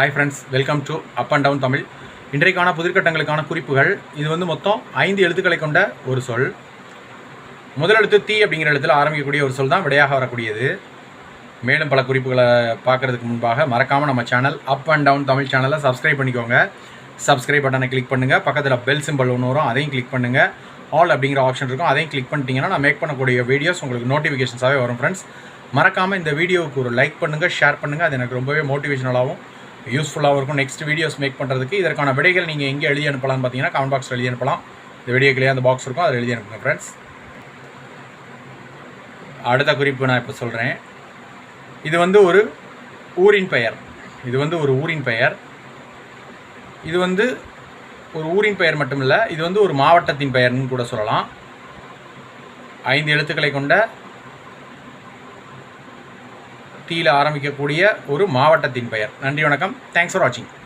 Hi friends welcome to up and down Tamil இன்றைக்கான புதிர்கட்டங்களுக்கான குறிப்புகள் இது வந்து மொத்தம் ஐந்து எழுத்துக்களை கொண்ட ஒரு சொல். முதல் எழுத்து தீ அப்படிங்கிற இடத்துல ஆரம்பிக்கக்கூடிய ஒரு சொல் தான் விடையாக வரக்கூடியது. மேலும் பல குறிப்புகளை பார்க்கறதுக்கு முன்பாக மறக்காமல் நம்ம channel up and down Tamil சேனலை சப்ஸ்கிரைப் பண்ணிக்கோங்க. சப்ஸ்கிரைப் பட்டனை கிளிக் பண்ணுங்கள் பக்கத்தில் பெல் சிம்பல் ஒன்று வரும் அதையும் கிளிக் பண்ணுங்கள் ஆல் அப்படிங்கிற ஆப்ஷன் இருக்கும் அதையும் கிளிக் பண்ணிட்டீங்கன்னா நான் மேக் பண்ணக்கூடிய வீடியோஸ் உங்களுக்கு நோட்டிஃபிகேஷன்ஸாகவே வரும் ஃப்ரெண்ட்ஸ் மறக்காமல் இந்த வீடியோவுக்கு ஒரு லைக் பண்ணுங்கள் ஷேர் பண்ணுங்கள் அது எனக்கு ரொம்பவே மோட்டிவேஷனலாகவும் யூஸ்ஃபுல்லாகவும் இருக்கும். நெக்ஸ்ட் வீடியோஸ் மேக் பண்ணுறதுக்கு இதற்கான விடைகள் நீங்கள் எங்கே எழுதி அனுப்பலாம்னு பார்த்தீங்கன்னா கமெண்ட் பாக்ஸில் எழுதி அனுப்பலாம். இந்த வீடியோக்கிலேயே அந்த பாக்ஸ் இருக்கும் அதில் எழுதி அனுப்புங்க ஃப்ரெண்ட்ஸ் அடுத்த குறிப்பு நான் இப்போ சொல்கிறேன் இது வந்து ஒரு ஊரின் பெயர். இது வந்து ஒரு ஊரின் பெயர். இது வந்து ஒரு ஊரின் பெயர் மட்டும் இல்லை இது வந்து ஒரு மாவட்டத்தின் பெயர்னு கூட சொல்லலாம். ஐந்து எழுத்துக்களை கொண்ட தீல ஆரம்பிக்கக்கூடிய ஒரு மாவட்டத்தின் பெயர். நன்றி வணக்கம். தேங்க்ஸ் ஃபார் வாட்சிங்